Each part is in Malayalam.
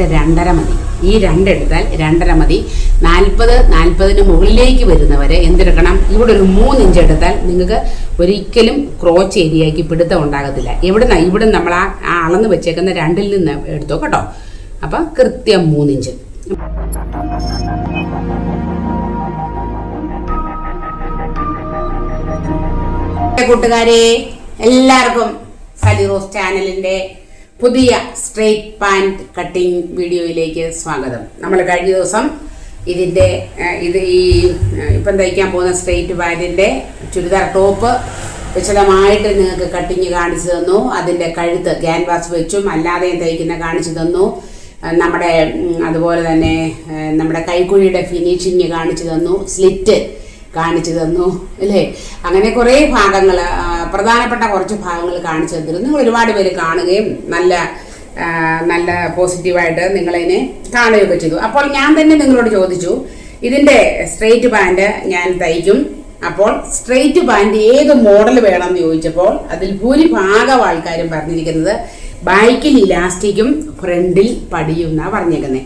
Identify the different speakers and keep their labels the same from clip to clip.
Speaker 1: നമുക്ക് രണ്ടര മതി. ഈ രണ്ടെടുത്താൽ രണ്ടര മതി. നാൽപ്പത് നാൽപ്പതിന് മുകളിലേക്ക് വരുന്നവരെ എന്തെടുക്കണം? ഇവിടെ ഒരു മൂന്ന് ഇഞ്ച് എടുത്താൽ നിങ്ങൾക്ക് ഒരിക്കലും ക്രോച്ച് ഏരിയയ്ക്ക് പിടുത്തം ഉണ്ടാകത്തില്ല. എവിടെ ഇവിടെ നമ്മൾ ആ അളന്ന് വെച്ചേക്കുന്ന രണ്ടിൽ നിന്ന് എടുത്തോ കേട്ടോ? അപ്പം കൃത്യം മൂന്നിഞ്ച്. കൂട്ടുകാരെ എല്ലാവർക്കും സലിറോസ് ചാനലിന്റെ പുതിയ സ്ട്രെയിറ്റ് പാന്റ് കട്ടിങ് വീഡിയോയിലേക്ക് സ്വാഗതം. നമ്മൾ കഴിഞ്ഞ ദിവസം ഇതിന്റെ ഇത് ഈ ഇപ്പം തയ്ക്കാൻ പോകുന്ന സ്ട്രെയിറ്റ് പാന്റിന്റെ ചുരിദാർ ടോപ്പ് വിശദമായിട്ട് നിങ്ങൾക്ക് കട്ടിങ് കാണിച്ചു തന്നു. അതിന്റെ കഴുത്ത് ക്യാൻവാസ് വെച്ചും അല്ലാതെയും തയ്ക്കുന്ന കാണിച്ചു തന്നു. നമ്മുടെ അതുപോലെ തന്നെ നമ്മുടെ കൈക്കുഴിയുടെ ഫിനിഷിങ് കാണിച്ചു തന്നു. സ്ലിറ്റ് കാണിച്ചു തന്നു അല്ലേ? അങ്ങനെ കുറേ ഭാഗങ്ങൾ പ്രധാനപ്പെട്ട കുറച്ച് ഭാഗങ്ങൾ കാണിച്ചു തന്നിരുന്നു. നിങ്ങൾ ഒരുപാട് പേര് കാണുകയും നല്ല നല്ല പോസിറ്റീവായിട്ട് നിങ്ങളതിനെ കാണുകയൊക്കെ ചെയ്തു. അപ്പോൾ ഞാൻ തന്നെ നിങ്ങളോട് ചോദിച്ചു ഇതിന്റെ സ്ട്രെയിറ്റ് പാന്റ് ഞാൻ തയ്ക്കും. അപ്പോൾ സ്ട്രെയിറ്റ് പാന്റ് ഏത് മോഡൽ വേണമെന്ന് ചോദിച്ചപ്പോൾ അതിൽ ഭൂരിഭാഗം ആൾക്കാരും പറഞ്ഞിരിക്കുന്നത് ബാക്കിൽ ഇലാസ്റ്റിക്കും ഫ്രണ്ടിൽ പടിയും എന്നാണ് പറഞ്ഞേക്കുന്നത്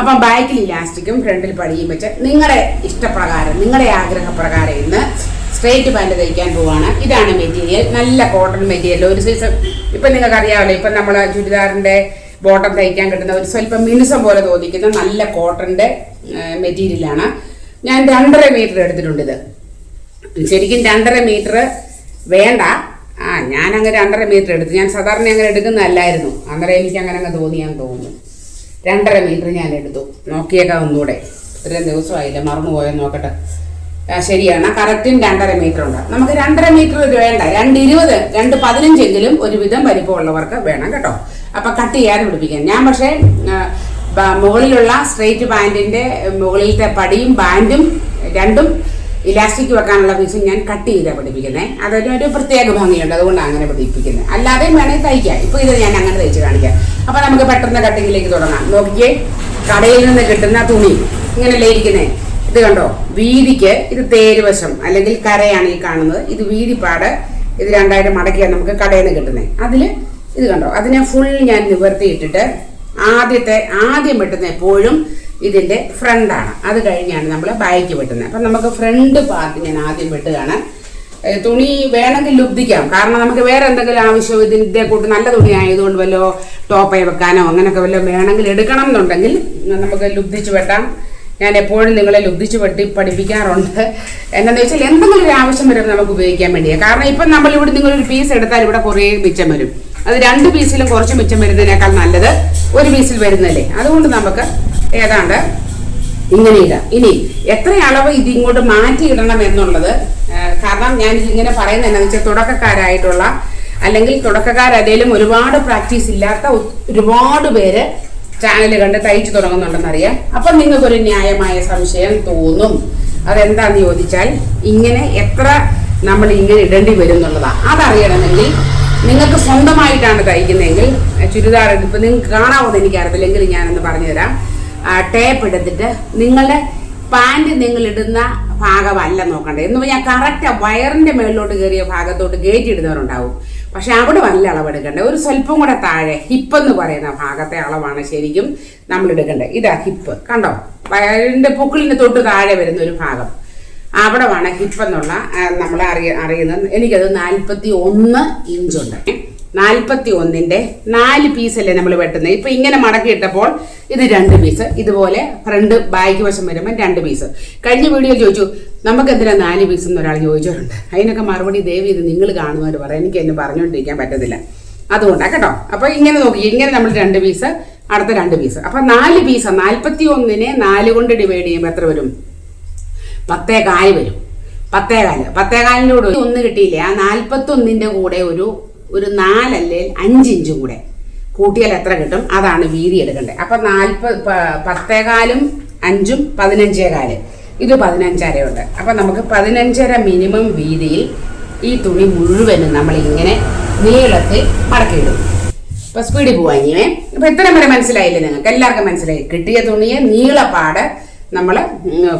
Speaker 1: അപ്പം ബാക്കിൽ ഇലാസ്റ്റിക്കും ഫ്രണ്ടിൽ പടിയും വെച്ച് നിങ്ങളുടെ ഇഷ്ടപ്രകാരം നിങ്ങളുടെ ആഗ്രഹപ്രകാരം ഇന്ന് സ്ട്രെയിറ്റ് പാന്റ് തയ്ക്കാൻ പോവാണ്. ഇതാണ് മെറ്റീരിയൽ നല്ല കോട്ടൺ മെറ്റീരിയൽ ഒരു സൈസ് ഇപ്പം നിങ്ങൾക്ക് അറിയാമല്ലോ ഇപ്പം നമ്മൾ ചുരിദാറിന്റെ ബോട്ടം തയ്ക്കാൻ കിട്ടുന്ന ഒരു സ്വല്പം മിനുസം പോലെ തോന്നിക്കുന്ന നല്ല കോട്ടന്റെ മെറ്റീരിയലാണ് ഞാൻ രണ്ടര മീറ്റർ എടുത്തിട്ടുണ്ട് ഇത് ശരിക്കും രണ്ടര മീറ്റർ വേണ്ട. ആ ഞാൻ അങ്ങനെ രണ്ടര മീറ്റർ എടുത്തു. ഞാൻ സാധാരണ അങ്ങനെ എടുക്കുന്നതല്ലായിരുന്നു. അന്നേരം എനിക്ക് അങ്ങനെ അങ്ങ് തോന്നിയാന്ന് തോന്നുന്നു. രണ്ടര മീറ്റർ ഞാൻ എടുത്തു. നോക്കിയേക്കാം ഒന്നുകൂടെ. ഇത്രയും ദിവസമായില്ല? മറന്നു പോയെന്ന് നോക്കട്ടെ. ശരിയാണ്. കറക്റ്റും രണ്ടര മീറ്റർ ഉണ്ട്. നമുക്ക് രണ്ടര മീറ്റർ വേണ്ട. രണ്ട് ഇരുപത് രണ്ട് പതിനഞ്ചെങ്കിലും ഒരുവിധം വലിപ്പമുള്ളവർക്ക് വേണം കേട്ടോ. അപ്പം കട്ട് ചെയ്യാതെ പിടിപ്പിക്കാം. ഞാൻ പക്ഷേ മുകളിലുള്ള സ്ട്രെയിറ്റ് പാന്റിന്റെ മുകളിലത്തെ പടിയും ബാൻഡും രണ്ടും ഇലാസ്റ്റിക് വെക്കാനുള്ള പീസും ഞാൻ കട്ട് ചെയ്താണ് പിടിപ്പിക്കുന്നത് അതൊരു ഒരു പ്രത്യേക ഭംഗിയുണ്ട്. അതുകൊണ്ടാണ് അങ്ങനെ പിടിപ്പിക്കുന്നത് അല്ലാതെ വേണമെങ്കിൽ തയ്ക്കാം. ഇപ്പോൾ ഇത് ഞാൻ അങ്ങനെ തയ്ച്ച് കാണിക്കാം. അപ്പോൾ നമുക്ക് പെട്ടെന്ന് കട്ടിങ്ങിലേക്ക് തുടങ്ങാം. നോക്കിയേ കടയിൽ നിന്ന് കിട്ടുന്ന തുണി. ഇങ്ങനെയല്ലേ ഇരിക്കുന്നേ ഇത് കണ്ടോ? വീതിക്ക് ഇത് തേരുവശം അല്ലെങ്കിൽ കരയാണ് ഈ കാണുന്നത്. ഇത് വീതിപ്പാട് ഇത് രണ്ടായിട്ട് മടക്കിയാണ് നമുക്ക് കടയിൽ നിന്ന് കിട്ടുന്നത്. അതിൽ ഇത് കണ്ടോ? അതിനെ ഫുൾ ഞാൻ നിവർത്തിയിട്ടിട്ട് ആദ്യത്തെ ആദ്യം വെട്ടുന്ന എപ്പോഴും ഇതിന്റെ ഫ്രണ്ടാണ് അത് കഴിഞ്ഞാണ് നമ്മൾ ബാക്ക് വെട്ടുന്നത്. അപ്പം നമുക്ക് ഫ്രണ്ട് പാർട്ട് ഞാൻ ആദ്യം വെട്ടുകയാണ്. തുണി വേണമെങ്കിൽ ലുബ്ധിക്കാം. കാരണം നമുക്ക് വേറെ എന്തെങ്കിലും ആവശ്യം ഇതിന്റെ കൂട്ട് നല്ല തുണി ആയതുകൊണ്ട് വല്ലോ ടോപ്പായി വെക്കാനോ അങ്ങനെയൊക്കെ വല്ലോ വേണമെങ്കിൽ എടുക്കണം എന്നുണ്ടെങ്കിൽ നമുക്ക് ലുബ്ധിച്ച് വെട്ടാം. ഞാൻ എപ്പോഴും നിങ്ങളെ ലുദ്ധിച്ച് വെട്ടി പഠിപ്പിക്കാറുണ്ട്. എന്താണെന്ന് വെച്ചാൽ എന്തെങ്കിലും ഒരു ആവശ്യം വരുമ്പോൾ നമുക്ക് ഉപയോഗിക്കാൻ വേണ്ടിയാണ് കാരണം ഇപ്പം നിങ്ങൾ ഒരു പീസ് എടുത്താൽ ഇവിടെ കുറേ മിച്ചം വരും. അത് രണ്ട് പീസിലും കുറച്ച് മിച്ചം വരുന്നതിനേക്കാൾ നല്ലത് ഒരു പീസിൽ വരുന്നല്ലേ അതുകൊണ്ട് നമുക്ക് ഏതാണ്ട് ഇങ്ങനെ ഇടാം. ഇനി എത്ര അളവ് ഇത് ഇങ്ങോട്ട് മാറ്റി ഇടണം എന്നുള്ളത് കാരണം ഞാൻ ഇങ്ങനെ പറയുന്നത് എന്താണെന്ന് വെച്ചാൽ തുടക്കക്കാരായിട്ടുള്ള അല്ലെങ്കിൽ തുടക്കക്കാരതേലും ഒരുപാട് പ്രാക്ടീസ് ഇല്ലാത്ത ഒരുപാട് പേര് ചാനൽ കണ്ട് തയ്ച്ചു തുടങ്ങുന്നുണ്ടെന്നറിയാം. അപ്പം നിങ്ങൾക്കൊരു ന്യായമായ സംശയം തോന്നും. അതെന്താന്ന് ചോദിച്ചാൽ ഇങ്ങനെ എത്ര നമ്മൾ ഇങ്ങനെ ഇടേണ്ടി വരും എന്നുള്ളതാണ് അതറിയണമെങ്കിൽ നിങ്ങൾക്ക് സ്വന്തമായിട്ടാണ് തയ്ക്കുന്നതെങ്കിൽ ചുരിദാർ ഇപ്പം നിങ്ങൾക്ക് കാണാമെന്ന് എനിക്കറിയില്ലെങ്കിൽ ഞാനൊന്ന് പറഞ്ഞുതരാം. ടേപ്പ് എടുത്തിട്ട് നിങ്ങളുടെ പാന്റ് നിങ്ങൾ ഇടുന്ന ഭാഗമല്ല നോക്കണ്ടേ. എന്ന് പറഞ്ഞാൽ കറക്റ്റ് വയറിന്റെ മേളിലോട്ട് കയറിയ ഭാഗത്തോട്ട് കയറ്റി ഇടുന്നവരുണ്ടാവും. പക്ഷെ അവിടെ വല്ല അളവെടുക്കണ്ടേ. ഒരു സ്വല്പം കൂടെ താഴെ ഹിപ്പ് എന്ന് പറയുന്ന ഭാഗത്തെ അളവാണ് ശരിക്കും നമ്മൾ എടുക്കേണ്ടത് ഇതാ ഹിപ്പ്. കണ്ടോ? വയറിന്റെ പൊക്കിളിന് തൊട്ട് താഴെ വരുന്ന ഒരു ഭാഗം. അവിടെ വേണം ഹിപ്പ് എന്നുള്ള നമ്മൾ അറിയ അറിയുന്നത്. എനിക്കത് നാൽപ്പത്തി ഒന്ന് ഇഞ്ചുണ്ട്. നാൽപ്പത്തി ഒന്നിന്റെ നാല് പീസ് അല്ലേ നമ്മൾ വെട്ടുന്നത്? ഇപ്പൊ ഇങ്ങനെ മടക്കി ഇട്ടപ്പോൾ ഇത് രണ്ട് പീസ് ഇതുപോലെ ഫ്രണ്ട് ബാക്ക് വശം വരുമ്പോൾ രണ്ട് പീസ് കഴിഞ്ഞ വീഡിയോയിൽ ചോദിച്ചു നമുക്ക് എന്തിനാ നാല് പീസ് എന്ന് ഒരാൾ ചോദിച്ചിട്ടുണ്ട് അതിനൊക്കെ മറുപടി ദേവി ഇത് നിങ്ങൾ കാണുന്നവർ പറയാം. എനിക്ക് എന്നെ പറഞ്ഞുകൊണ്ടിരിക്കാൻ പറ്റത്തില്ല. അതുകൊണ്ടാണ് കേട്ടോ. അപ്പോൾ ഇങ്ങനെ നോക്കി ഇങ്ങനെ നമ്മൾ രണ്ട് പീസ് അടുത്ത രണ്ട് പീസ് അപ്പൊ നാല് പീസ് നാൽപ്പത്തി ഒന്നിനെ നാല് കൊണ്ട് ഡിവൈഡ് ചെയ്യുമ്പോൾ എത്ര വരും? പത്തേ കാൽ വരും. പത്തേകാൽ. പത്തേകാലിന്റെ പത്തേ കാലിന്റെ കൂടെ ഒന്ന് കിട്ടിയില്ലേ? ആ നാൽപ്പത്തി ഒന്നിന്റെ കൂടെ ഒരു ഒരു നാലല്ലേ? അഞ്ചിഞ്ചും കൂടെ. കൂട്ടിയാൽ എത്ര കിട്ടും? അതാണ് വീതി എടുക്കേണ്ടത്. അപ്പം നാൽപ്പത് പത്തേകാലും അഞ്ചും പതിനഞ്ചേ കാൽ ഇത് പതിനഞ്ചരയുണ്ട്. അപ്പം നമുക്ക് പതിനഞ്ചര മിനിമം വീതിയിൽ ഈ തുണി മുഴുവനും നമ്മൾ ഇങ്ങനെ നീളത്തിൽ മടക്കിയിടും. ഇപ്പം സ്പീഡിൽ പോവാ ഇങ്ങനെ അപ്പം ഇത്രയും വരെ മനസ്സിലായില്ലേ നിങ്ങൾക്ക്? എല്ലാവർക്കും മനസ്സിലായി. കിട്ടിയ തുണിയെ നീളപ്പാട് നമ്മൾ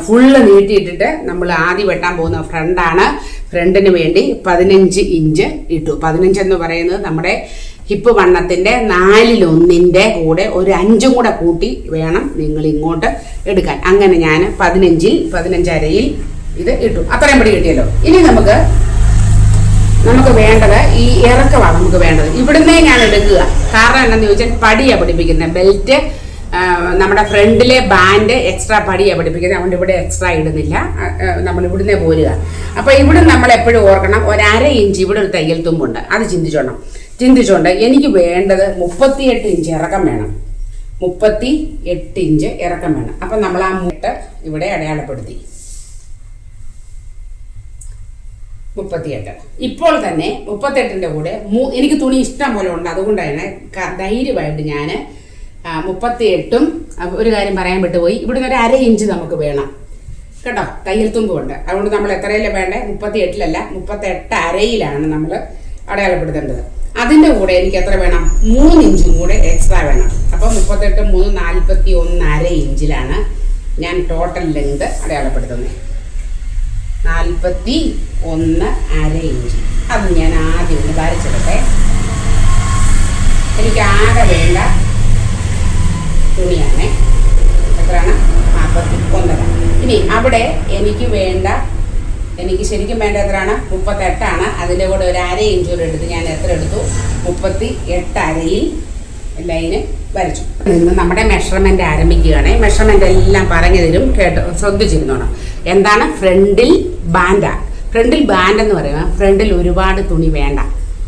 Speaker 1: ഫുള്ള് നീട്ടിയിട്ടിട്ട് നമ്മൾ ആദ്യം വെട്ടാൻ പോകുന്ന ഫ്രണ്ടാണ് ഫ്രണ്ടിന് വേണ്ടി പതിനഞ്ച് ഇഞ്ച് ഇട്ടു. പതിനഞ്ച് എന്ന് പറയുന്നത് നമ്മുടെ ഹിപ്പ് വണ്ണത്തിന്റെ നാലിലൊന്നിന്റെ കൂടെ ഒരു അഞ്ചും കൂടെ കൂട്ടി വേണം നിങ്ങൾ ഇങ്ങോട്ട് എടുക്കാൻ. അങ്ങനെ ഞാൻ പതിനഞ്ചിൽ പതിനഞ്ചരയിൽ ഇത് ഇട്ടു. അത്രയും പടി കിട്ടിയല്ലോ. ഇനി നമുക്ക് നമുക്ക് വേണ്ടത് ഈ ഇറക്കമാണ് നമുക്ക് വേണ്ടത്. ഇവിടുന്നേ ഞാൻ എടുക്കുക. കാരണം എന്താണെന്ന് ചോദിച്ചാൽ പടിയാണ് പിടിപ്പിക്കുന്നത് ബെൽറ്റ് നമ്മുടെ ഫ്രണ്ടിലെ ബാൻഡ് എക്സ്ട്രാ പടിയാണ് പഠിപ്പിക്കുന്നത് അതുകൊണ്ട് ഇവിടെ എക്സ്ട്രാ ഇടുന്നില്ല. നമ്മൾ ഇവിടുന്ന് പോരുക. അപ്പോൾ ഇവിടെ നമ്മൾ എപ്പോഴും ഓർക്കണം ഒരര ഇഞ്ച് ഇവിടെ ഒരു തയ്യൽ തുമ്പുണ്ട്. അത് ചിന്തിച്ചോണം. ചിന്തിച്ചോണ്ട് എനിക്ക് വേണ്ടത് മുപ്പത്തിയെട്ട് ഇഞ്ച് ഇറക്കം വേണം. മുപ്പത്തി എട്ട് ഇഞ്ച് ഇറക്കം വേണം. അപ്പം നമ്മൾ ആ മുട്ട് ഇവിടെ അടയാളപ്പെടുത്തി. മുപ്പത്തിയെട്ട്. ഇപ്പോൾ തന്നെ മുപ്പത്തെട്ടിന്റെ കൂടെ എനിക്ക് തുണി ഇഷ്ടം പോലെ ഉണ്ട്. അതുകൊണ്ടാണ് ധൈര്യമായിട്ട് ഞാൻ മുപ്പത്തിയെട്ടും എട്ടും ഒരു കാര്യം പറയാൻ വിട്ടുപോയി. ഇവിടുന്ന് ഒരു അര ഇഞ്ച് നമുക്ക് വേണം. കേട്ടോ? തയ്യൽ തുമ്പുണ്ട്. അതുകൊണ്ട് നമ്മൾ എത്രയല്ലേ വേണ്ടേ? മുപ്പത്തി മുപ്പത്തെട്ട് അരയിലാണ് നമ്മൾ അടയാളപ്പെടുത്തേണ്ടത്. അതിന്റെ കൂടെ എനിക്ക് എത്ര വേണം? മൂന്ന് ഇഞ്ചും കൂടെ എക്സ്ട്രാ വേണം. അപ്പോൾ മുപ്പത്തെട്ട് മൂന്ന് നാൽപ്പത്തി ഒന്ന് അര ഇഞ്ചിലാണ് ഞാൻ ടോട്ടൽ ലെങ്ത് അടയാളപ്പെടുത്തുന്നത്. നാൽപ്പത്തി ഒന്ന് അര ഇഞ്ച്. അത് ഞാൻ ആദ്യം ഒന്ന് വരച്ചെടുത്തെ എനിക്ക് ആകെ വേണ്ട തുണിയാണ് എത്രയാണ്? നാൽപ്പത്തി ഒന്നര ഇനി അവിടെ എനിക്ക് വേണ്ട എനിക്ക് ശരിക്കും വേണ്ട എത്രയാണ്? മുപ്പത്തെട്ടാണ്. അതിന്റെ കൂടെ ഒരു അര ഇഞ്ച് കൂടെ എടുത്ത് ഞാൻ എത്ര എടുത്തു? മുപ്പത്തി എട്ട് അരയിൽ ലൈന് വരച്ചു. ഇന്ന് നമ്മുടെ മെഷർമെന്റ് ആരംഭിക്കുകയാണ്. മെഷർമെന്റ് എല്ലാം പറഞ്ഞു തരും കേട്ട് ശ്രദ്ധിച്ചിരുന്നോണം. എന്താണ്? ഫ്രണ്ടിൽ ബാൻഡാണ് ഫ്രണ്ടിൽ ബാൻഡ് എന്ന് പറയുമ്പോൾ ഫ്രണ്ടിൽ ഒരുപാട് തുണി വേണ്ട.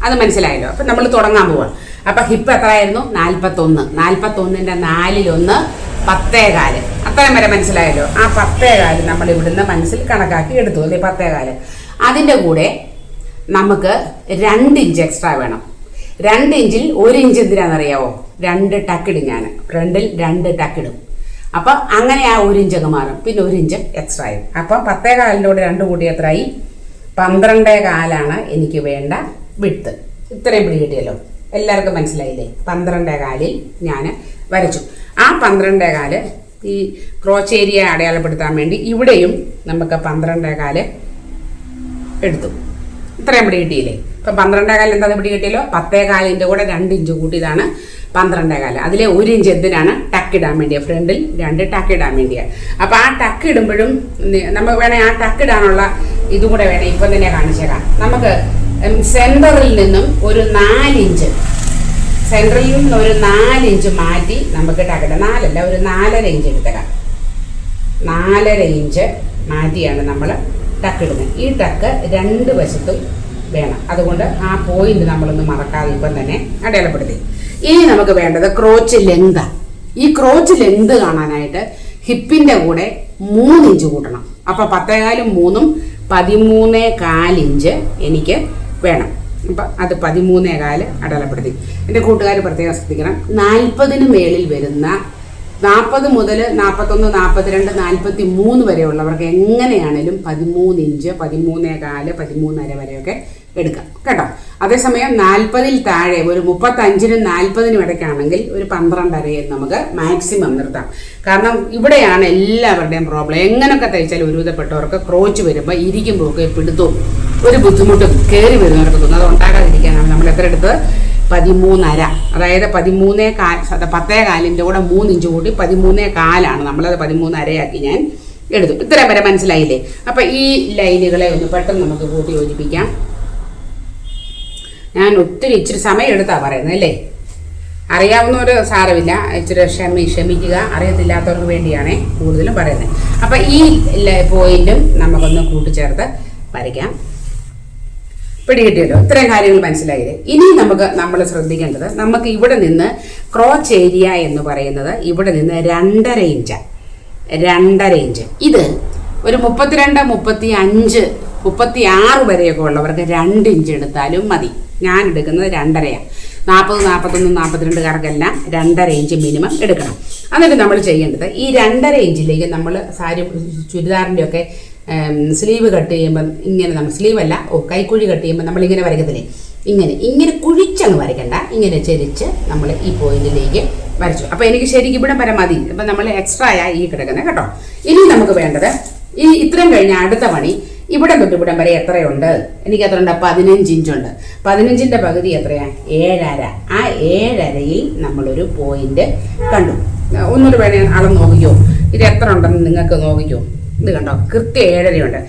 Speaker 1: അത് മനസ്സിലായല്ലോ? അപ്പം നമ്മൾ തുടങ്ങാൻ പോവാം. അപ്പം ഹിപ്പ് എത്രയായിരുന്നു? നാൽപ്പത്തൊന്ന് നാൽപ്പത്തൊന്നിന്റെ നാലിലൊന്ന് പത്തേകാൽ. അത്രയും വരെ മനസ്സിലായല്ലോ? ആ പത്തേകാൽ നമ്മൾ ഇവിടുന്ന് മനസ്സിൽ കണക്കാക്കി എടുത്തു അല്ലേ? പത്തേകാൽ. അതിന്റെ കൂടെ നമുക്ക് രണ്ട് ഇഞ്ച് എക്സ്ട്രാ വേണം. രണ്ട് ഇഞ്ചിൽ ഒരു ഇഞ്ച് എന്തിനാണെന്നറിയാവോ? രണ്ട് ടക്കിടും ഞാൻ. ഫ്രണ്ടിൽ രണ്ട് ടക്കിടും അപ്പം അങ്ങനെ ആ ഒരു ഇഞ്ച് അങ്ങ് മാറും. പിന്നെ ഒരു ഇഞ്ച് എക്സ്ട്രാ ആയി. അപ്പം പത്തേ കാലിന്റെ കൂടെ രണ്ട് കൂടി എത്രയായി പന്ത്രണ്ടേ കാലാണ് എനിക്ക് വേണ്ട വിട്ട് ഇത്രയും പിടി കിട്ടിയല്ലോ. എല്ലാവർക്കും മനസ്സിലായില്ലേ? പന്ത്രണ്ടേ കാലിൽ ഞാൻ വരച്ചു. ആ പന്ത്രണ്ടേ കാൽ ഈ ക്രോച്ച് ഏരിയ അടയാളപ്പെടുത്താൻ വേണ്ടി ഇവിടെയും നമുക്ക് പന്ത്രണ്ടേ കാൽ എടുത്തു. ഇത്രയും പിടി കിട്ടിയില്ലേ? ഇപ്പം പന്ത്രണ്ടേ കാലം എന്താ പിടി കിട്ടിയല്ലോ? പത്തേ കാലിന്റെ കൂടെ രണ്ട് ഇഞ്ച് കൂട്ടിയതാണ് പന്ത്രണ്ടേ കാലം. അതിലെ ഒരു ഇഞ്ച് എന്തിനാണ്? ടക്ക് ഇടാൻ വേണ്ടിയാണ് ഫ്രണ്ടിൽ രണ്ട് ടക്ക് ഇടാൻ വേണ്ടിയാണ് അപ്പോൾ ആ ടക്ക് ഇടുമ്പോഴും നമുക്ക് വേണേൽ ആ ടക്ക് ഇടാനുള്ള ഇതും കൂടെ വേണേൽ ഇപ്പം തന്നെ കാണിച്ചേക്കാം. നമുക്ക് സെന്ററിൽ നിന്നും ഒരു നാലിഞ്ച്. സെന്ററിൽ നിന്ന് ഒരു നാലിഞ്ച് മാറ്റി നമുക്ക് ടക്കിടാം നാലല്ല ഒരു നാലര ഇഞ്ച് എടുത്തരാം നാലര ഇഞ്ച് മാറ്റിയാണ് നമ്മൾ ടക്ക് ഇടുന്നത്. ഈ ടക്ക് രണ്ട് വശത്തും വേണം. അതുകൊണ്ട് ആ പോയിന്റ് നമ്മളൊന്ന് മറക്കാതെ ഇപ്പം തന്നെ അടയാളപ്പെടുത്തി. ഇനി നമുക്ക് വേണ്ടത് ക്രോച്ച് ലെങ്ത് ഈ ക്രോച്ച് ലെങ്ത് കാണാനായിട്ട് ഹിപ്പിന്റെ കൂടെ മൂന്നിഞ്ച് കൂട്ടണം. അപ്പം പത്തേകാലും മൂന്നും പതിമൂന്നേ കാലിഞ്ച് എനിക്ക് വേണം. അപ്പം അത് പതിമൂന്നേ കാൽ അടയാളപ്പെടുത്തി എന്റെ കൂട്ടുകാർ പ്രത്യേകം ശ്രദ്ധിക്കണം. നാൽപ്പതിന് മേളിൽ വരുന്ന നാൽപ്പത് മുതൽ നാൽപ്പത്തൊന്ന് നാൽപ്പത്തിരണ്ട് നാൽപ്പത്തി മൂന്ന് വരെയുള്ളവർക്ക് എങ്ങനെയാണേലും പതിമൂന്ന് ഇഞ്ച് പതിമൂന്നേ പതിമൂന്നര വരെയൊക്കെ എടുക്കാം. കേട്ടോ? അതേസമയം നാൽപ്പതിൽ താഴെ ഒരു മുപ്പത്തഞ്ചിനും നാൽപ്പതിനും ഇടയ്ക്കാണെങ്കിൽ ഒരു പന്ത്രണ്ടരയിൽ നമുക്ക് മാക്സിമം നിർത്താം. കാരണം ഇവിടെയാണ് എല്ലാവരുടെയും പ്രോബ്ലം എങ്ങനെയൊക്കെ തയ്ച്ചാലും ഒരുവിധപ്പെട്ടവർക്ക് ക്രോച്ച് വരുമ്പോൾ ഇരിക്കുമ്പോഴൊക്കെ പിടുത്തവും ഒരു ബുദ്ധിമുട്ടും കയറി വരുന്നവർക്ക് തോന്നും. അത് ഉണ്ടാകാതിരിക്കാനാണ് നമ്മൾ എത്ര എടുത്ത് പതിമൂന്നര. അതായത് പതിമൂന്നേ കാൽ പത്തേ കാലിന്റെ കൂടെ മൂന്നിഞ്ച് കൂട്ടി പതിമൂന്നേ കാലാണ് നമ്മളത് പതിമൂന്നരയാക്കി ഞാൻ എടുത്തു. ഇത്രയും വരെ മനസ്സിലായില്ലേ? അപ്പം ഈ ലൈനുകളെ ഒന്ന് പെട്ടെന്ന് നമുക്ക് കൂട്ടി യോജിപ്പിക്കാം. ഞാൻ ഒത്തിരി ഇച്ചിരി സമയം എടുത്താ പറയുന്നത് അല്ലേ? അറിയാവുന്നവർ സാരമില്ല. ഇച്ചിരി ക്ഷമി ക്ഷമിക്കുക. അറിയത്തില്ലാത്തവർക്ക് വേണ്ടിയാണേ കൂടുതലും പറയുന്നത്. അപ്പം ഈ പോയിന്റും നമുക്കൊന്ന് കൂട്ടിച്ചേർത്ത് വരയ്ക്കാം. പിടികിട്ടിയല്ലോ? ഇത്രയും കാര്യങ്ങൾ മനസ്സിലായില്ലേ? ഇനി നമുക്ക് നമ്മൾ ശ്രദ്ധിക്കേണ്ടത് നമുക്ക് ഇവിടെ നിന്ന് ക്രോച്ച് ഏരിയ എന്ന് പറയുന്നത് ഇവിടെ നിന്ന് രണ്ടര ഇഞ്ച് രണ്ടര ഇഞ്ച് ഇത് ഒരു മുപ്പത്തിരണ്ട് മുപ്പത്തി അഞ്ച് മുപ്പത്തി ആറ് വരെയൊക്കെ ഉള്ളവർക്ക് രണ്ട് ഇഞ്ച് എടുത്താലും മതി. ഞാൻ എടുക്കുന്നത് രണ്ടരയാണ് നാൽപ്പത് നാൽപ്പത്തൊന്ന് നാൽപ്പത്തിരണ്ടുകാർക്കെല്ലാം രണ്ടര ഇഞ്ച് മിനിമം എടുക്കണം. എന്നിട്ട് നമ്മൾ ചെയ്യേണ്ടത് ഈ രണ്ടര ഇഞ്ചിലേക്ക് നമ്മൾ സാരി ചുരിദാറിന്റെ ഒക്കെ സ്ലീവ് കട്ട് ചെയ്യുമ്പം ഇങ്ങനെ നമ്മൾ സ്ലീവ് അല്ല ഓ കൈക്കുഴി കട്ട് ചെയ്യുമ്പോൾ നമ്മൾ ഇങ്ങനെ വരയ്ക്കത്തില്ലേ? ഇങ്ങനെ ഇങ്ങനെ കുഴിച്ചങ്ങ് വരയ്ക്കണ്ട. ഇങ്ങനെ ചെരിച്ച് നമ്മൾ ഈ പോയിന്റിലേക്ക് വരച്ചു. അപ്പോൾ എനിക്ക് ശരിക്കും ഇവിടെ വരെ മതി. അപ്പം നമ്മൾ എക്സ്ട്രാ ആയി ഈ കിടക്കുന്നത് കേട്ടോ. ഇനി നമുക്ക് വേണ്ടത് ഈ ഇത്രയും കഴിഞ്ഞ അടുത്ത പണി ഇവിടെ തൊട്ട് ഇവിടം വരെ എത്രയുണ്ട്? എനിക്ക് എത്ര ഉണ്ട് പതിനഞ്ച് ഇഞ്ചുണ്ട്. പതിനഞ്ചിന്റെ പകുതി എത്രയാണ് ഏഴര. ആ ഏഴരയിൽ നമ്മളൊരു പോയിന്റ് കണ്ടു. ഒന്നുകൂടി വേണേ അളന്ന് നോക്കിക്കോ. ഇത് എത്ര ഉണ്ടെന്ന് നിങ്ങൾക്ക് നോക്കിക്കോ. ഇത് കണ്ടോ? കൃത്യം ഏഴരയുണ്ട്.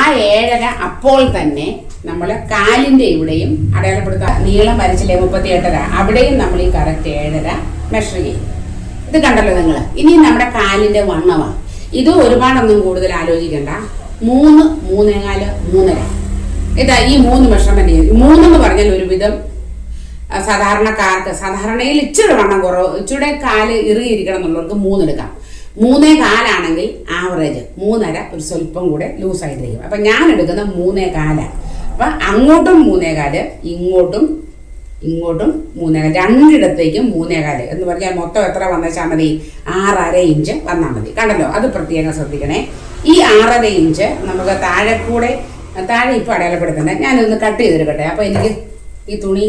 Speaker 1: ആ ഏഴര അപ്പോൾ തന്നെ നമ്മൾ കാലിന്റെ ഇവിടെയും അടയാളപ്പെടുത്താം. നീളം വരച്ചില്ലേ? മുപ്പത്തി എട്ടര അവിടെയും നമ്മൾ ഈ കറക്റ്റ് ഏഴര മെഷർ ചെയ്യും. ഇത് കണ്ടല്ലോ നിങ്ങൾ ഇനി നമ്മുടെ കാലിന്റെ വണ്ണമാണ് ഇത് ഒരുപാടൊന്നും കൂടുതൽ ആലോചിക്കണ്ട. മൂന്ന് മൂന്നേകാൽ മൂന്നര. ഇതാ ഈ മൂന്ന് മെഷർമെന്റ് ചെയ്ത്. മൂന്നെന്ന് പറഞ്ഞാൽ ഒരുവിധം സാധാരണക്കാർക്ക് സാധാരണയിൽ ഇച്ചിരി വണ്ണം കുറവ് ഇച്ചിരി കാൽ ഇറുകിയിരിക്കണം എന്നുള്ളവർക്ക് മൂന്നെടുക്കാം മൂന്നേ കാലാണെങ്കിൽ ആവറേജ് മൂന്നര ഒരു സ്വല്പം കൂടെ ലൂസായിട്ടിരിക്കും അപ്പം ഞാൻ എടുക്കുന്ന മൂന്നേ കാലാണ്. അപ്പം അങ്ങോട്ടും മൂന്നേ കാൽ ഇങ്ങോട്ടും ഇങ്ങോട്ടും മൂന്നേകാൽ രണ്ടിടത്തേക്കും മൂന്നേകാൽ എന്ന് പറഞ്ഞാൽ മൊത്തം എത്ര വന്നേച്ചാൽ മതി? ആറര ഇഞ്ച് വന്നാൽ മതി. കണ്ടല്ലോ? അത് പ്രത്യേകം ശ്രദ്ധിക്കണേ. ഈ ആറര ഇഞ്ച് നമുക്ക് താഴെ കൂടെ താഴെ ഇപ്പം അടയാളപ്പെടുത്തണ്ടേ? ഞാനൊന്ന് കട്ട് ചെയ്തെടുക്കട്ടെ അപ്പോൾ എനിക്ക് ഈ തുണി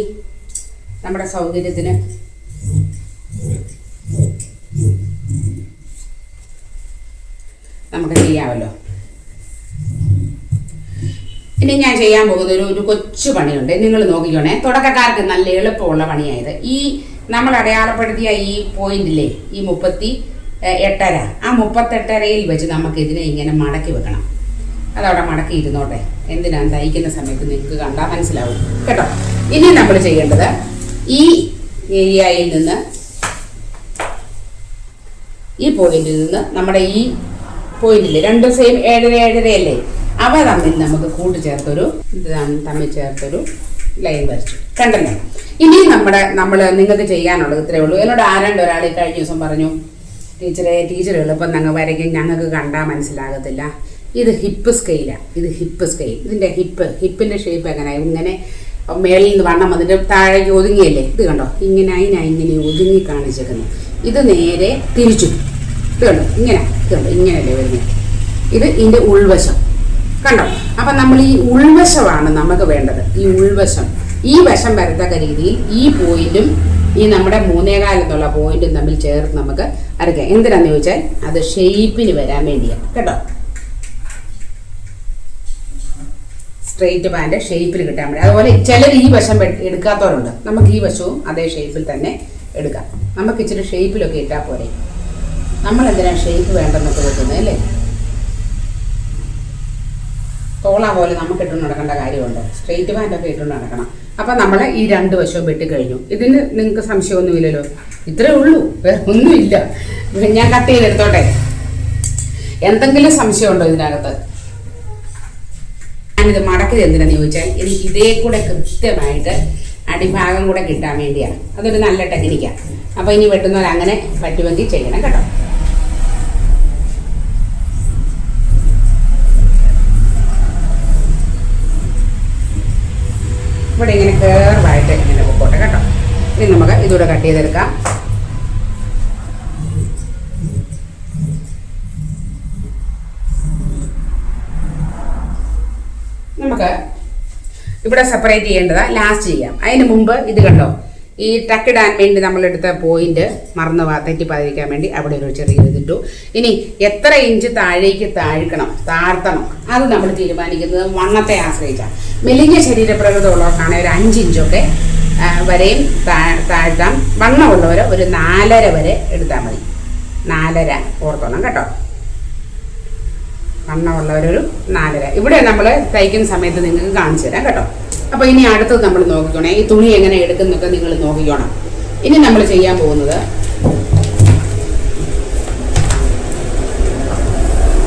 Speaker 1: നമ്മുടെ സൗകര്യത്തിന് നമുക്ക് ചെയ്യാമല്ലോ ഇനി ഞാൻ ചെയ്യാൻ പോകുന്ന ഒരു ഒരു കൊച്ചു പണിയുണ്ട്. നിങ്ങൾ നോക്കിക്കോണേ. തുടക്കക്കാർക്ക് നല്ല എളുപ്പമുള്ള പണിയായത്. ഈ നമ്മൾ അടയാളപ്പെടുത്തിയ ഈ പോയിന്റിലെ ഈ മുപ്പത്തി എട്ടര. ആ മുപ്പത്തെട്ടരയിൽ വെച്ച് നമുക്ക് ഇതിനെ ഇങ്ങനെ മടക്കി വെക്കണം. അതവിടെ മടക്കി ഇരുന്നോട്ടെ. എന്തിനാ തയ്ക്കുന്ന സമയത്ത് നിങ്ങൾക്ക് കണ്ടാൽ മനസ്സിലാവും. കേട്ടോ? ഇനി നമ്മൾ ചെയ്യേണ്ടത് ഈ ഏരിയയിൽ നിന്ന് ഈ പോയിന്റിൽ നിന്ന് നമ്മുടെ ഈ പോയിന്റിൽ രണ്ടും സെയിം ഏഴര ഏഴരയല്ലേ? അവ തമ്മിൽ നമുക്ക് കൂട്ടിച്ചേർത്തൊരു ഇതാണ് തമ്മിൽ ചേർത്തൊരു ലൈൻ വരച്ചു. കണ്ടല്ലോ? ഇനി നമ്മുടെ നമ്മൾ നിങ്ങൾക്ക് ചെയ്യാനുള്ളത് ഇത്രയേ ഉള്ളൂ. എന്നോട് ആരാണ്ട് ഒരാൾ കഴിഞ്ഞ ദിവസം പറഞ്ഞു ടീച്ചറെ ടീച്ചർ എളുപ്പം ഞങ്ങൾ വരയ്ക്കും ഞങ്ങൾക്ക് കണ്ടാൽ മനസ്സിലാകത്തില്ല. ഇത് ഹിപ്പ് സ്കെയിലാണ് ഇത് ഹിപ്പ് സ്കെയിൽ ഇതിന്റെ ഹിപ്പ് ഹിപ്പിന്റെ ഷേപ്പ് എങ്ങനെ? ഇങ്ങനെ മേളിൽ നിന്ന് വണ്ണം വന്നിട്ട് താഴേക്ക് ഒതുങ്ങിയല്ലേ? ഇത് കണ്ടോ? ഇങ്ങനെ അതിനാ ഇങ്ങനെ ഒതുങ്ങി കാണിച്ചേക്കുന്നു. ഇത് നേരെ തിരിച്ചു. ഇത് കണ്ടോ? ഇങ്ങനെ ഇത് കണ്ടോ? ഇങ്ങനെയല്ലേ വരുന്നത്. ഇത് ഇതിന്റെ ഉൾവശം. കണ്ടോ? അപ്പം നമ്മൾ ഈ ഉൾവശമാണ് നമുക്ക് വേണ്ടത്. ഈ ഉൾവശം. ഈ വശം വരത്തക്ക രീതിയിൽ ഈ പോയിന്റും ഈ നമ്മുടെ മൂന്നേകാലെന്നുള്ള പോയിന്റും തമ്മിൽ ചേർത്ത് നമുക്ക് അരക്കാം എന്തിനാന്ന് ചോദിച്ചാൽ അത് ഷെയ്പ്പിന് വരാൻ വേണ്ടിയാണ് കേട്ടോ? സ്ട്രെയിറ്റ് പാന്റ് ഷേപ്പിൽ കിട്ടാൻ വേണ്ടി. അതുപോലെ ചിലർ ഈ വശം എടുക്കാത്തവരുണ്ട്. നമുക്ക് ഈ വശവും അതേ ഷേപ്പിൽ തന്നെ എടുക്കാം. നമുക്ക് ഇച്ചിരി ഷേപ്പിലൊക്കെ ഇട്ടാൽ പോരെ. നമ്മൾ എന്തിനാണ് ഷേപ്പ് വേണ്ടെന്നൊക്കെ വെക്കുന്നത് അല്ലേ? തോള പോലെ നമുക്ക് ഇട്ടുകൊണ്ട് നടക്കേണ്ട കാര്യമുണ്ട്. സ്ട്രെയിറ്റ് പാന്റൊക്കെ ഇട്ടുകൊണ്ട് നടക്കണം. അപ്പം നമ്മൾ ഈ രണ്ട് വശവും വെട്ടിക്കഴിഞ്ഞു ഇതിന് നിങ്ങൾക്ക് സംശയമൊന്നുമില്ലല്ലോ? ഇത്രേ ഉള്ളൂ. വേറെ ഒന്നുമില്ല. ഞാൻ കട്ട് ചെയ്തെടുത്തോട്ടെ എന്തെങ്കിലും സംശയമുണ്ടോ ഇതിനകത്ത്? ഞാനിത് മടക്കിയത് എന്തിനാന്ന് ചോദിച്ചാൽ എനിക്ക് ഇതേ കൂടെ കൃത്യമായിട്ട് അടിഭാഗം കൂടെ കിട്ടാൻ വേണ്ടിയാണ്. അതൊരു നല്ല ടെക്നിക്കാണ് അപ്പോൾ ഇനി വെട്ടുന്നവർ അങ്ങനെ പറ്റുമെങ്കിൽ ചെയ്യണം കേട്ടോ. ഇവിടെ ഇങ്ങനെ കേർവായിട്ട് ഇങ്ങനെ പൊക്കോട്ടെ കേട്ടോ. ഇനി നമുക്ക് ഇതൂടെ കട്ട് ചെയ്തെടുക്കാം. നമുക്ക് ഇവിടെ സെപ്പറേറ്റ് ചെയ്യേണ്ടതാ. ലാസ്റ്റ് ചെയ്യാം. അതിന് മുമ്പ് ഇത് കണ്ടോ? ഈ ടക്കിടാൻ വേണ്ടി നമ്മളെടുത്ത പോയിന്റ് മറന്നു തെറ്റിപ്പാതിരിക്കാൻ വേണ്ടി അവിടെ ഒരു ചെറിയ ഇതിട്ടു ഇനി എത്ര ഇഞ്ച് താഴേക്ക് താഴ്ക്കണം താഴ്ത്തണം അത് നമ്മൾ തീരുമാനിക്കുന്നത് വണ്ണത്തെ ആശ്രയിച്ചാണ്. മെലിഞ്ഞ ശരീരപ്രകൃതമുള്ളവർക്കാണ് ഒരു അഞ്ചിഞ്ചൊക്കെ വരെയും താഴ്ത്താം. വണ്ണമുള്ളവർ ഒരു നാലര വരെ എടുത്താൽ മതി. നാലര ഓർത്തോണം കേട്ടോ. വണ്ണമുള്ളവരൊരു നാലര. ഇവിടെ നമ്മൾ തയ്ക്കുന്ന സമയത്ത് നിങ്ങൾക്ക് കാണിച്ചു തരാം കേട്ടോ. അപ്പോൾ ഇനി അടുത്തത് നമ്മൾ നോക്കിക്കോണേ. ഈ തുണി എങ്ങനെ എടുക്കുന്നൊക്കെ നിങ്ങൾ നോക്കിക്കോണം. ഇനി നമ്മൾ ചെയ്യാൻ പോകുന്നത്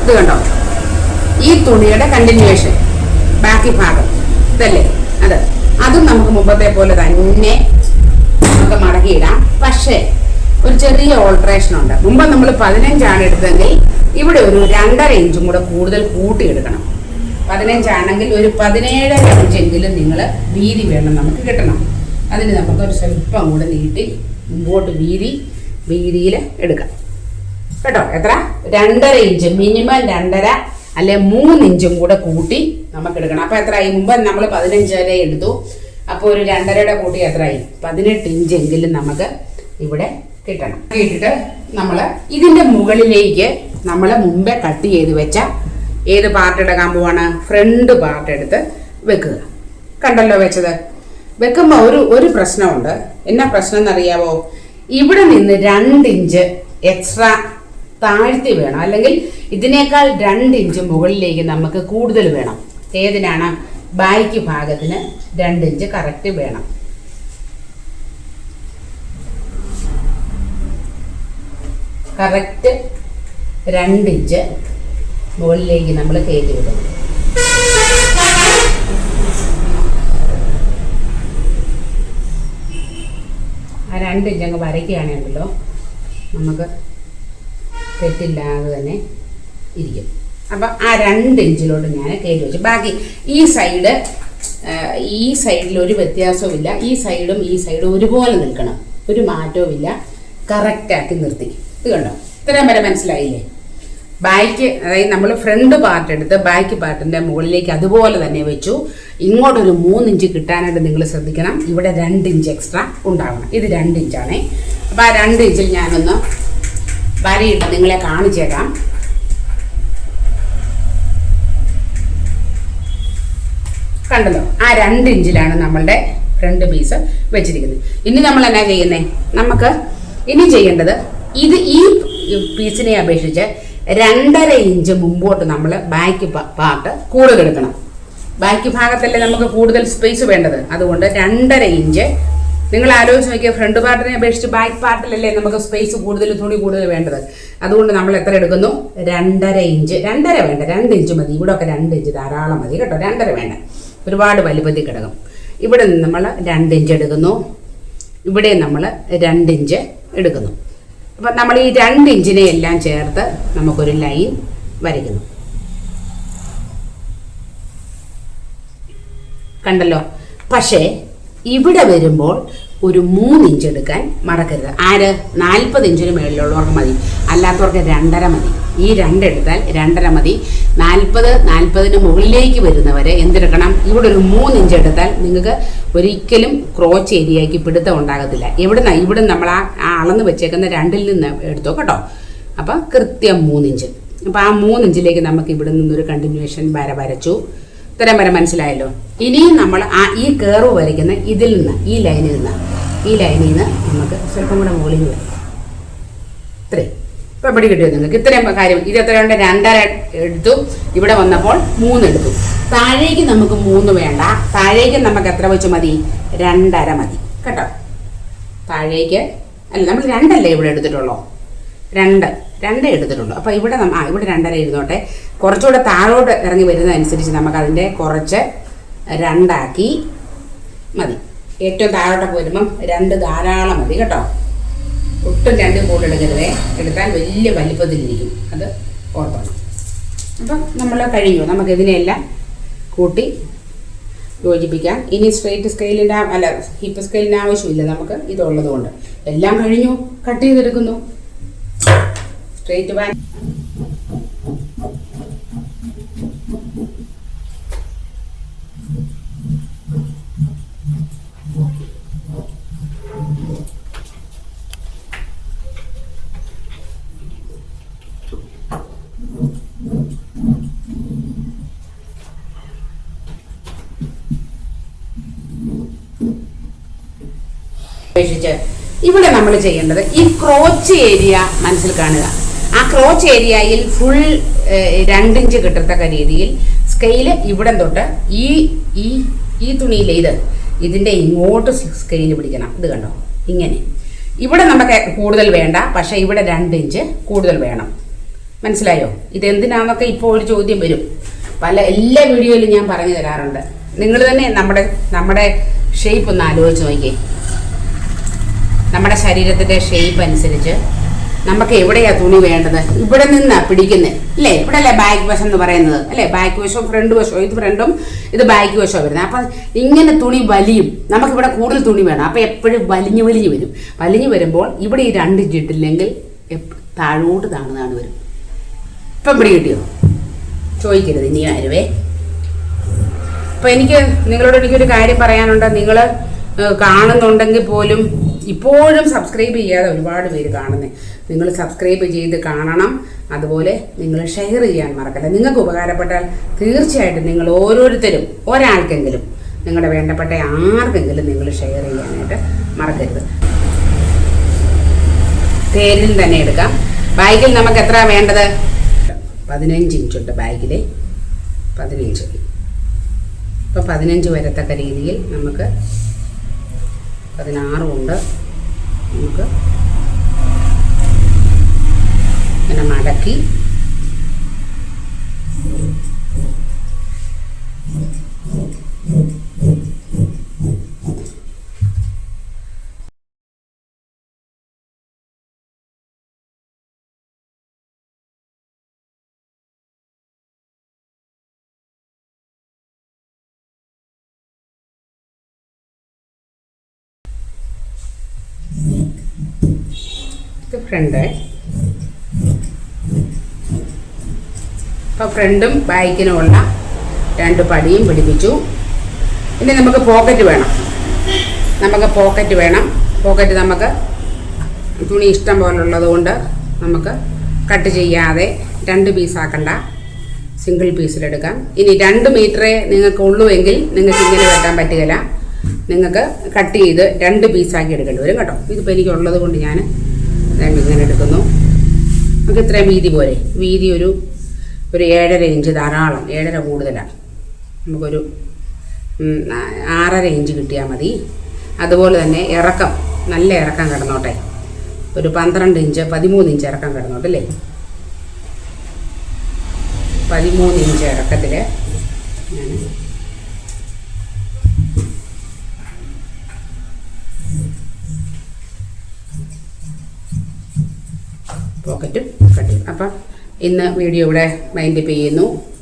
Speaker 1: ഇത് കണ്ടോ? ഈ തുണിയുടെ കണ്ടിന്യൂവേഷൻ ബാക്കി ഭാഗം. ഇതല്ലേ? അത്. അതും നമുക്ക് മുമ്പത്തെ പോലെ തന്നെ നമുക്ക് മടക്കിയിടാം. പക്ഷേ ഒരു ചെറിയ ഓൾട്രേഷൻ ഉണ്ട്. മുമ്പ് നമ്മൾ പതിനഞ്ചാണ് എടുത്തതെങ്കിൽ ഇവിടെ ഒരു രണ്ടര ഇഞ്ചും കൂടെ കൂടുതൽ കൂട്ടിയെടുക്കണം. പതിനഞ്ചാണെങ്കിൽ ഒരു പതിനേഴര ഇഞ്ചെങ്കിലും നിങ്ങൾ വീതി വേണം നമുക്ക് കിട്ടണം. അതിന് നമുക്ക് ഒരു സ്വല്പം കൂടെ നീട്ടി മുമ്പോട്ട് വീതി വീതിയിൽ എടുക്കാം. കേട്ടോ? എത്ര? രണ്ടര ഇഞ്ച്. മിനിമം രണ്ടര അല്ലെ മൂന്നിഞ്ചും കൂടെ കൂട്ടി നമുക്ക് എടുക്കണം. അപ്പൊ എത്രയായി? മുമ്പ് നമ്മൾ പതിനഞ്ച് വരെ എടുത്തു. അപ്പോൾ ഒരു രണ്ടരയുടെ കൂട്ടി എത്രയായി? പതിനെട്ട് ഇഞ്ചെങ്കിലും നമുക്ക് ഇവിടെ കിട്ടണം. ഇട്ടിട്ട് നമ്മൾ ഇതിന്റെ മുകളിലേക്ക് നമ്മൾ മുമ്പേ കട്ട് ചെയ്ത് വെച്ച ഏത് പാർട്ട് എടുക്കാൻ പോവാണ്? ഫ്രണ്ട് പാർട്ട് എടുത്ത് വെക്കുക. കണ്ടല്ലോ വെച്ചത്? വെക്കുമ്പോൾ ഒരു ഒരു പ്രശ്നമുണ്ട്. എന്നാ പ്രശ്നം എന്നറിയാവോ ഇവിടെ നിന്ന് രണ്ട് ഇഞ്ച് എക്സ്ട്രാ താഴ്ത്തി വേണം. അല്ലെങ്കിൽ ഇതിനേക്കാൾ രണ്ട് ഇഞ്ച് മുകളിലേക്ക് നമുക്ക് കൂടുതൽ വേണം. ഏതിനാണ്? ബാക്കി ഭാഗത്തിന് രണ്ട് ഇഞ്ച് കറക്റ്റ് വേണം. കറക്റ്റ് രണ്ട് ഇഞ്ച് മുകളിലേക്ക് നമ്മൾ കയറ്റി വിടും ആ രണ്ട് ഇഞ്ച് അങ്ങ് വരയ്ക്കുകയാണെങ്കിലോ നമുക്ക് തെറ്റില്ലാതെ തന്നെ ഇരിക്കും. അപ്പം ആ രണ്ട് ഇഞ്ചിലോട്ട് ഞാൻ കയറ്റി വെച്ചു. ബാക്കി ഈ സൈഡ് ഈ സൈഡിൽ ഒരു വ്യത്യാസവും ഇല്ല ഈ സൈഡും ഈ സൈഡും ഒരുപോലെ നിൽക്കണം. ഒരു മാറ്റവും ഇല്ല കറക്റ്റാക്കി നിർത്തി. ഇത് കണ്ടോ? ഇത്രയും വരെ മനസ്സിലായില്ലേ? ബാക്ക് അതായത് നമ്മൾ ഫ്രണ്ട് പാർട്ട് എടുത്ത് ബാക്ക് പാർട്ടിന്റെ മുകളിലേക്ക് അതുപോലെ തന്നെ വെച്ചു. ഇങ്ങോട്ടൊരു മൂന്നിഞ്ച് കിട്ടാനായിട്ട് നിങ്ങൾ ശ്രദ്ധിക്കണം. ഇവിടെ രണ്ട് ഇഞ്ച് എക്സ്ട്രാ ഉണ്ടാവണം. ഇത് രണ്ട് ഇഞ്ചാണേ. അപ്പോൾ ആ രണ്ട് ഇഞ്ചിൽ ഞാനൊന്ന് വരയിട്ട് നിങ്ങളെ കാണിച്ചേക്കാം. കണ്ടല്ലോ? ആ രണ്ട് ഇഞ്ചിലാണ് നമ്മളുടെ ഫ്രണ്ട് പീസ് വെച്ചിരിക്കുന്നത്. ഇനി നമ്മൾ എന്നാ ചെയ്യുന്നേ? നമുക്ക് ഇനി ചെയ്യേണ്ടത് ഇത് ഈ പീസിനെ അപേക്ഷിച്ച് രണ്ടര ഇഞ്ച് മുമ്പോട്ട് നമ്മൾ ബാക്ക് പാർട്ട് കൂടുതൽ എടുക്കണം. ബാക്ക് ഭാഗത്തല്ലേ നമുക്ക് കൂടുതൽ സ്പേസ് വേണ്ടത്? അതുകൊണ്ട് രണ്ടര ഇഞ്ച്. നിങ്ങൾ ആലോചിച്ച് നോക്കിയാൽ ഫ്രണ്ട് പാർട്ടിനെ അപേക്ഷിച്ച് ബാക്ക് പാർട്ടിലല്ലേ നമുക്ക് സ്പേസ് കൂടുതൽ തുണി കൂടുതൽ വേണ്ടത്? അതുകൊണ്ട് നമ്മൾ എത്ര എടുക്കുന്നു? രണ്ടര ഇഞ്ച്. രണ്ടര വേണ്ട രണ്ട് ഇഞ്ച് മതി. ഇവിടെ ഒക്കെ രണ്ട് ഇഞ്ച് ധാരാളം മതി കേട്ടോ. രണ്ടര വേണ്ട. ഒരുപാട് വലുപ്പത്തിൽ കിടക്കും. ഇവിടെ നിന്ന് നമ്മൾ രണ്ട് ഇഞ്ച് എടുക്കുന്നു. ഇവിടെ നമ്മൾ രണ്ട് ഇഞ്ച് എടുക്കുന്നു. അപ്പം നമ്മൾ ഈ രണ്ട് ഇഞ്ചിനെ എല്ലാം ചേർത്ത് നമുക്കൊരു ലൈൻ വരയ്ക്കുന്നു. കണ്ടല്ലോ? പക്ഷേ ഇവിടെ വരുമ്പോൾ ഒരു മൂന്ന് ഇഞ്ച് എടുക്കാൻ മറക്കരുത്. ആര്? നാൽപ്പത് ഇഞ്ചിന് മേളിലുള്ളവർക്ക് മതി. അല്ലാത്തവർക്ക് രണ്ടര മതി. ഈ രണ്ടെടുത്താൽ രണ്ടര മതി. നാൽപ്പത് നാൽപ്പതിന് മുകളിലേക്ക് വരുന്നവരെ എന്തെടുക്കണം? ഇവിടെ ഒരു മൂന്ന് ഇഞ്ച് എടുത്താൽ നിങ്ങൾക്ക് ഒരിക്കലും ക്രോച്ച് ഏരിയയ്ക്ക് പിടുത്തം ഉണ്ടാകത്തില്ല. എവിടുന്ന? ഇവിടെ നമ്മൾ ആ അളന്ന് വെച്ചേക്കുന്ന രണ്ടിൽ നിന്ന് എടുത്തോ കേട്ടോ? അപ്പം കൃത്യം മൂന്നിഞ്ച് അപ്പം ആ മൂന്നിഞ്ചിലേക്ക് നമുക്ക് ഇവിടെ നിന്നൊരു കണ്ടിന്യൂവേഷൻ വര വരച്ചു. ഇത്രയും വരെ മനസ്സിലായല്ലോ. ഇനിയും നമ്മൾ ആ ഈ കേർവ് വരയ്ക്കുന്ന ഇതിൽ നിന്ന് ഈ ലൈനിൽ നിന്ന് ഈ ലൈനിൽ നിന്ന് നമുക്ക് സ്വല്പം കൂടെ മുകളിൽ നിന്ന് ഇത്രയും. ഇപ്പം എവിടെ കിട്ടിയത് നിങ്ങൾക്ക് ഇത്രയും കാര്യം. ഇത് എത്ര എത്രയുണ്ട് രണ്ടര എടുത്തു. ഇവിടെ വന്നപ്പോൾ മൂന്ന് എടുത്തു. താഴേക്ക് നമുക്ക് മൂന്ന് വേണ്ട. താഴേക്ക് നമുക്ക് എത്ര വെച്ച് മതി? രണ്ടര മതി. കേട്ടോ? താഴേക്ക് അല്ല നമ്മൾ രണ്ടല്ലേ ഇവിടെ എടുത്തിട്ടുള്ളൂ. രണ്ട്. രണ്ടേ എടുത്തിട്ടുള്ളൂ. അപ്പോൾ ഇവിടെ നമ്മ- ആ ഇവിടെ രണ്ടര ഇരുന്നോട്ടെ. കുറച്ചുകൂടെ താഴോട്ട് ഇറങ്ങി വരുന്നതനുസരിച്ച് നമുക്ക് അതിന്റെ കുറച്ച് രണ്ടാക്കി മതി. ഏറ്റവും താഴോട്ടൊക്കെ വരുമ്പം രണ്ട് ധാരാളം മതി കേട്ടോ. ഒട്ടും രണ്ട് എടുക്കരുതേ. എടുത്താൽ വലിയ വലിപ്പത്തിലിരിക്കും. അത് ഓർക്കണം അപ്പം നമ്മൾ കഴിഞ്ഞു. നമുക്ക് ഇതിനെല്ലാം കൂട്ടി യോജിപ്പിക്കാം. ഇനി സ്ട്രേറ്റ് സ്കെയിലിന്റെ അല്ല ഹിപ്പ് സ്കെയിലിന് ആവശ്യമില്ല. നമുക്ക് ഇതുള്ളതുകൊണ്ട്. എല്ലാം കഴിഞ്ഞു. കട്ട് ചെയ്തെടുക്കുന്നു. സ്ട്രെയിറ്റ് പാൻ ഇവിടെ നമ്മൾ ചെയ്യേണ്ടത് ഈ ക്രോച്ച് ഏരിയ മനസ്സിൽ കാണുക. ആ ക്രോച്ച് ഏരിയയിൽ ഫുൾ രണ്ടിഞ്ച് കിട്ടത്തക്ക രീതിയിൽ സ്കെയിൽ ഇവിടെ തൊട്ട് ഈ ഈ ഈ തുണിയിലെ ഇത് ഇതിന്റെ ഇങ്ങോട്ട് സ്കെയിൽ പിടിക്കണം. ഇത് കണ്ടോ? ഇങ്ങനെ. ഇവിടെ നമുക്ക് കൂടുതൽ വേണ്ട പക്ഷേ ഇവിടെ രണ്ട് ഇഞ്ച് കൂടുതൽ വേണം. മനസ്സിലായോ? ഇതെന്തിനാന്നൊക്കെ ഇപ്പോൾ ഒരു ചോദ്യം വരും. പല എല്ലാ വീഡിയോയിലും ഞാൻ പറഞ്ഞു തരാറുണ്ട്. നിങ്ങൾ തന്നെ നമ്മുടെ നമ്മുടെ ഷേപ്പ് ഒന്ന് ആലോചിച്ച് നോക്കി നമ്മുടെ ശരീരത്തിന്റെ ഷേപ്പ് അനുസരിച്ച് നമുക്ക് എവിടെയാ തുണി വേണ്ടത്? ഇവിടെ നിന്നാ പിടിക്കുന്നത് അല്ലേ? ഇവിടെ അല്ലേ ബാക്ക് വശം എന്ന് പറയുന്നത്. അല്ലേ? ബാക്ക് വശവും ഫ്രണ്ട് വശവും. ഇത് ഫ്രണ്ടും ഇത് ബാക്ക് വശവും വരുന്നത്. അപ്പം ഇങ്ങനെ തുണി വലിയും. നമുക്ക് ഇവിടെ കൂടുതൽ തുണി വേണം. അപ്പം എപ്പോഴും വലിഞ്ഞു വലിഞ്ഞു വരും. വലിഞ്ഞു വരുമ്പോൾ ഇവിടെ ഈ രണ്ട് ഇഞ്ചിട്ടില്ലെങ്കിൽ താഴോട്ട് താണുതാണ് വരും. ഇപ്പം പിടി കിട്ടിയോ? ചോദിക്കരുത് ഇനി ആരുവേ. അപ്പൊ എനിക്ക് നിങ്ങളോട് എനിക്കൊരു കാര്യം പറയാനുണ്ട്. നിങ്ങൾ കാണുന്നുണ്ടെങ്കിൽ പോലും ഇപ്പോഴും സബ്സ്ക്രൈബ് ചെയ്യാതെ ഒരുപാട് പേര് കാണുന്നത് നിങ്ങൾ സബ്സ്ക്രൈബ് ചെയ്ത് കാണണം. അതുപോലെ നിങ്ങൾ ഷെയർ ചെയ്യാൻ മറക്കല്ല നിങ്ങൾക്ക് ഉപകാരപ്പെട്ടാൽ തീർച്ചയായിട്ടും നിങ്ങൾ ഓരോരുത്തരും ഒരാൾക്കെങ്കിലും നിങ്ങളുടെ വേണ്ടപ്പെട്ട ആർക്കെങ്കിലും നിങ്ങൾ ഷെയർ ചെയ്യാനായിട്ട് മറക്കരുത്. തേരിൽ തന്നെ എടുക്കാം. ബാഗിൽ നമുക്ക് എത്ര വേണ്ടത്? പതിനഞ്ച് ഇഞ്ചുണ്ട് ബാഗിൽ പതിനഞ്ച്. ഇപ്പോൾ പതിനഞ്ച് വരത്തക്ക രീതിയിൽ നമുക്ക് പതിനാറും ഉണ്ട് നമുക്ക് ഇങ്ങനെ മടക്കി ഇത് ഫ്രണ്ട് അപ്പോൾ ഫ്രണ്ടും ബാക്കിനുമുള്ള രണ്ട് പടിയും പിടിപ്പിച്ചു. ഇനി നമുക്ക് പോക്കറ്റ് വേണം. നമുക്ക് പോക്കറ്റ് വേണം. പോക്കറ്റ് നമുക്ക് തുണി ഇഷ്ടം പോലുള്ളത് കൊണ്ട് നമുക്ക് കട്ട് ചെയ്യാതെ രണ്ട് പീസാക്കണ്ട സിംഗിൾ പീസിലെടുക്കാം ഇനി രണ്ട് മീറ്ററേ നിങ്ങൾക്ക് ഉള്ളൂ എങ്കിൽ നിങ്ങൾക്ക് ഇങ്ങനെ വെട്ടാൻ പറ്റുകയില്ല. നിങ്ങൾക്ക് കട്ട് ചെയ്ത് രണ്ട് പീസാക്കി എടുക്കേണ്ടി വരും കേട്ടോ. ഇതിപ്പോൾ എനിക്കുള്ളത് കൊണ്ട് ഞാൻ ഇങ്ങനെ എടുക്കുന്നു. നമുക്ക് ഇത്രയും വീതി പോലെ വീതി ഒരു ഒരു ഏഴര ഇഞ്ച് ധാരാളം ഏഴര കൂടുതലാണ്. നമുക്കൊരു ആറര ഇഞ്ച് കിട്ടിയാൽ മതി. അതുപോലെ തന്നെ ഇറക്കം നല്ല ഇറക്കം കിടന്നോട്ടെ. ഒരു പന്ത്രണ്ട് ഇഞ്ച് പതിമൂന്ന് ഇഞ്ച് ഇറക്കം കിടന്നോട്ടെ അല്ലേ? പതിമൂന്ന് ഇഞ്ച് ഇറക്കത്തിൽ ഞാൻ പോക്കറ്റും കട്ടിയും അപ്പം ഇന്ന് വീഡിയോ ഇവിടെ വൈൻഡപ്പ് ചെയ്യുന്നു.